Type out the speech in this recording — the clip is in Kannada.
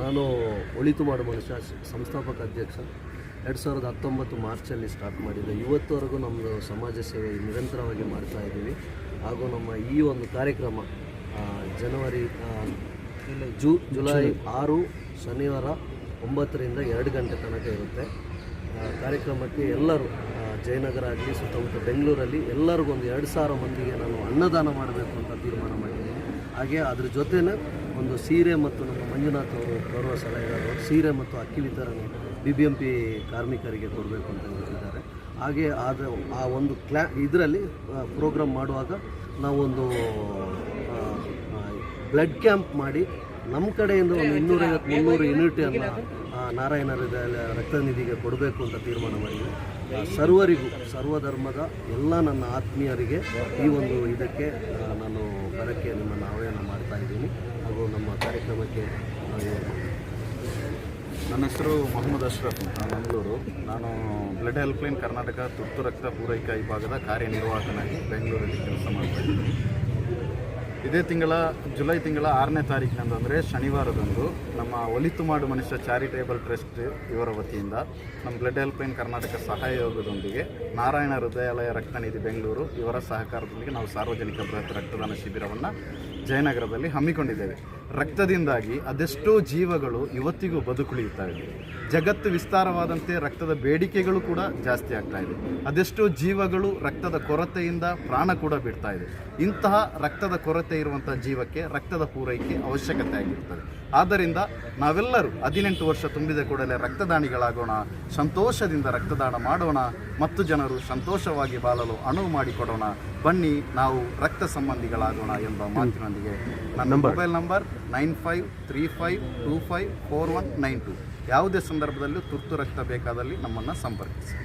ನಾನು ಒಳಿತು ಮಾಡುವ ಮನುಷ್ಯ ಸಂಸ್ಥಾಪಕ ಅಧ್ಯಕ್ಷ. ಎರಡು ಸಾವಿರದ ಹತ್ತೊಂಬತ್ತು ಮಾರ್ಚಲ್ಲಿ ಸ್ಟಾರ್ಟ್ ಮಾಡಿದ್ದೆ. ಇವತ್ತುವರೆಗೂ ನಮ್ಮದು ಸಮಾಜ ಸೇವೆ ನಿರಂತರವಾಗಿ ಮಾಡ್ತಾ ಇದ್ದೀವಿ. ಹಾಗೂ ನಮ್ಮ ಈ ಒಂದು ಕಾರ್ಯಕ್ರಮ ಜನವರಿ ಜೂ ಜುಲೈ ಆರು ಶನಿವಾರ ಒಂಬತ್ತರಿಂದ ಎರಡು ಗಂಟೆ ತನಕ ಇರುತ್ತೆ. ಕಾರ್ಯಕ್ರಮಕ್ಕೆ ಎಲ್ಲರೂ ಜಯನಗರ ಆಗಲಿ ಸುತ್ತಮುತ್ತ ಬೆಂಗಳೂರಲ್ಲಿ ಎಲ್ಲರಿಗೂ ಒಂದು ಎರಡು ಸಾವಿರ ಮಂದಿಗೆ ನಾನು ಅನ್ನದಾನ ಮಾಡಬೇಕು ಅಂತ ತೀರ್ಮಾನ ಮಾಡಿದ್ದೀನಿ. ಹಾಗೆ ಅದ್ರ ಜೊತೆನೇ ಒಂದು ಸೀರೆ ಮತ್ತು ನಮ್ಮ ಮಂಜುನಾಥ್ ಅವರು ಗೌರವ ಸಲಹೆಗಾರರು ಸೀರೆ ಮತ್ತು ಅಕ್ಕಿ ವಿತರಣೆ ಬಿ ಬಿ ಎಂ ಪಿ ಕಾರ್ಮಿಕರಿಗೆ ಕೊಡಬೇಕು ಅಂತ ಹೇಳ್ತಿದ್ದಾರೆ. ಹಾಗೆ ಆದ ಆ ಒಂದು ಕ್ಲಾ ಇದರಲ್ಲಿ ಪ್ರೋಗ್ರಾಮ್ ಮಾಡುವಾಗ ನಾವೊಂದು ಬ್ಲಡ್ ಕ್ಯಾಂಪ್ ಮಾಡಿ ನಮ್ಮ ಕಡೆಯಿಂದ ಒಂದು ಇನ್ನೂರೈವತ್ತು, ಮುನ್ನೂರು ಯೂನಿಟನ್ನು ನಾರಾಯಣ ರಕ್ತ ನಿಧಿಗೆ ಕೊಡಬೇಕು ಅಂತ ತೀರ್ಮಾನ ಮಾಡಿದೆ ಸರ್ವರಿಗೂ, ಸರ್ವಧರ್ಮದ ಎಲ್ಲ ನನ್ನ ಆತ್ಮೀಯರಿಗೆ ಈ ಒಂದು ಇದಕ್ಕೆ ನಾನು ಬರಕ್ಕೆ ನಿಮ್ಮನ್ನು ಆಹ್ವಾನ ಮಾಡ್ತಾ ಇದ್ದೀನಿ. ಹಾಗೂ ನಮ್ಮ ಕಾರ್ಯಕ್ರಮಕ್ಕೆ ನನ್ನ ಹೆಸರು ಮೊಹಮ್ಮದ್ ಅಶ್ರಫ್ ಬೆಂಗಳೂರು ಮಂಗಳೂರು. ನಾನು ಬ್ಲಡ್ ಹೆಲ್ಪ್ಲೈನ್ ಕರ್ನಾಟಕ ತುರ್ತು ರಕ್ತ ಪೂರೈಕೆ ವಿಭಾಗದ ಕಾರ್ಯನಿರ್ವಾಹಕನಾಗಿ ಬೆಂಗಳೂರಲ್ಲಿ ಕೆಲಸ ಮಾಡ್ತಾ ಇದ್ದೀನಿ. ಇದೇ ತಿಂಗಳ, ಜುಲೈ ತಿಂಗಳ ಆರನೇ ತಾರೀಕಿನಂದು ಶನಿವಾರದಂದು ನಮ್ಮ ಒಲಿತು ಮಾಡು ಮನುಷ್ಯ ಚಾರಿಟೇಬಲ್ ಟ್ರಸ್ಟ್ ಇವರ ವತಿಯಿಂದ ನಮ್ಮ ಬ್ಲಡ್ ಹೆಲ್ಪ್ಲೈನ್ ಕರ್ನಾಟಕ ಸಹಯೋಗದೊಂದಿಗೆ ನಾರಾಯಣ ಹೃದಯಾಲಯ ರಕ್ತನಿಧಿ ಬೆಂಗಳೂರು ಇವರ ಸಹಕಾರದೊಂದಿಗೆ ನಾವು ಸಾರ್ವಜನಿಕ ಬೃಹತ್ ರಕ್ತದಾನ ಶಿಬಿರವನ್ನು ಜಯನಗರದಲ್ಲಿ ಹಮ್ಮಿಕೊಂಡಿದ್ದೇವೆ. ರಕ್ತದಿಂದಾಗಿ ಅದೆಷ್ಟೋ ಜೀವಗಳು ಇವತ್ತಿಗೂ ಬದುಕುಳಿಯುತ್ತಾ ಇದೆ. ಜಗತ್ತು ವಿಸ್ತಾರವಾದಂತೆ ರಕ್ತದ ಬೇಡಿಕೆಗಳು ಕೂಡ ಜಾಸ್ತಿ ಆಗ್ತಾ ಇದೆ. ಅದೆಷ್ಟೋ ಜೀವಗಳು ರಕ್ತದ ಕೊರತೆಯಿಂದ ಪ್ರಾಣ ಕೂಡ ಬಿಡ್ತಾ ಇದೆ. ಇಂತಹ ರಕ್ತದ ಕೊರತೆ ಇರುವಂಥ ಜೀವಕ್ಕೆ ರಕ್ತದ ಪೂರೈಕೆ ಅವಶ್ಯಕತೆ ಆಗಿರುತ್ತದೆ ಆದ್ದರಿಂದ ನಾವೆಲ್ಲರೂ ಹದಿನೆಂಟು ವರ್ಷ ತುಂಬಿದ ಕೂಡಲೇ ರಕ್ತದಾನಿಗಳಾಗೋಣ ಸಂತೋಷದಿಂದ ರಕ್ತದಾನ ಮಾಡೋಣ ಮತ್ತು ಜನರು ಸಂತೋಷವಾಗಿ ಬಾಳಲು ಅನುವು ಮಾಡಿಕೊಡೋಣ. ಬನ್ನಿ ನಾವು ರಕ್ತ ಸಂಬಂಧಿಗಳಾಗೋಣ ಎಂಬ ಮಾತಿನೊಂದಿಗೆ. ನನ್ನ mobile number nine five three five two five four one nine two. ಯಾವುದೇ ಸಂದರ್ಭದಲ್ಲೂ ತುರ್ತು ರಕ್ತ ಬೇಕಾದಲ್ಲಿ ನಮ್ಮನ್ನು ಸಂಪರ್ಕಿಸಿ.